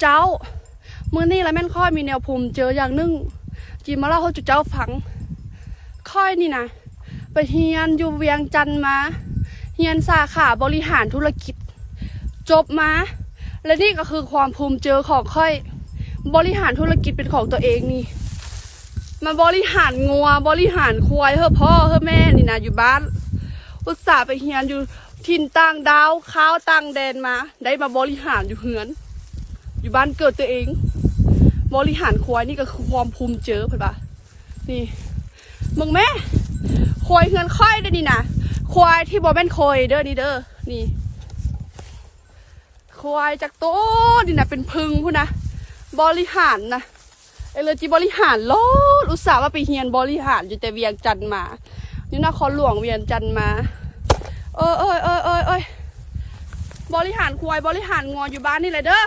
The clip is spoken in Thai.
เจ้ามื้อนี้แล้วแม่นค่อยมีแนวภูมิเจออย่างนึงจีมาเล่าให้จุดเจ้าฟัง ค่อยนี่นะไปเฮียนอยู่เวียงจันมา เฮียนสาขาบริหารธุรกิจ จบมา และนี่ก็คือความภูมิเจอของค่อย บริหารธุรกิจเป็นของตัวเองนี่มาบริหารงัวบริหารควายเฮ้อพ่อเฮ้อแม่นี่นะอยู่บ้าน อุตส่าห์ไปเฮียนอยู่ถิ่นต่างดาวข้าวต่างแดนมา ได้มาบริหารอยู่เฮือน อยู่บ้านเกิดตัวเองบริหารควายนี่ก็คือความภูมิเจอเพื่อนปะนี่มึงแม่ควายเฮือนค่อยเด้อนี่นะควายที่บอแม่นควายเด้อนี่เด้อนี่ ควายจากโต้นนี่นะเป็นพึงพูนะบริหารนะเอเลจีบริหารโลดอุตส่าห์ว่าไปเฮียนบริหารอยู่แต่เวียงจันทน์มานี่นครหลวงเวียงจันทน์มาเออเอยเอยเอยเอยบริหารควายบริหารงออยู่บ้านนี่เลยเด้อ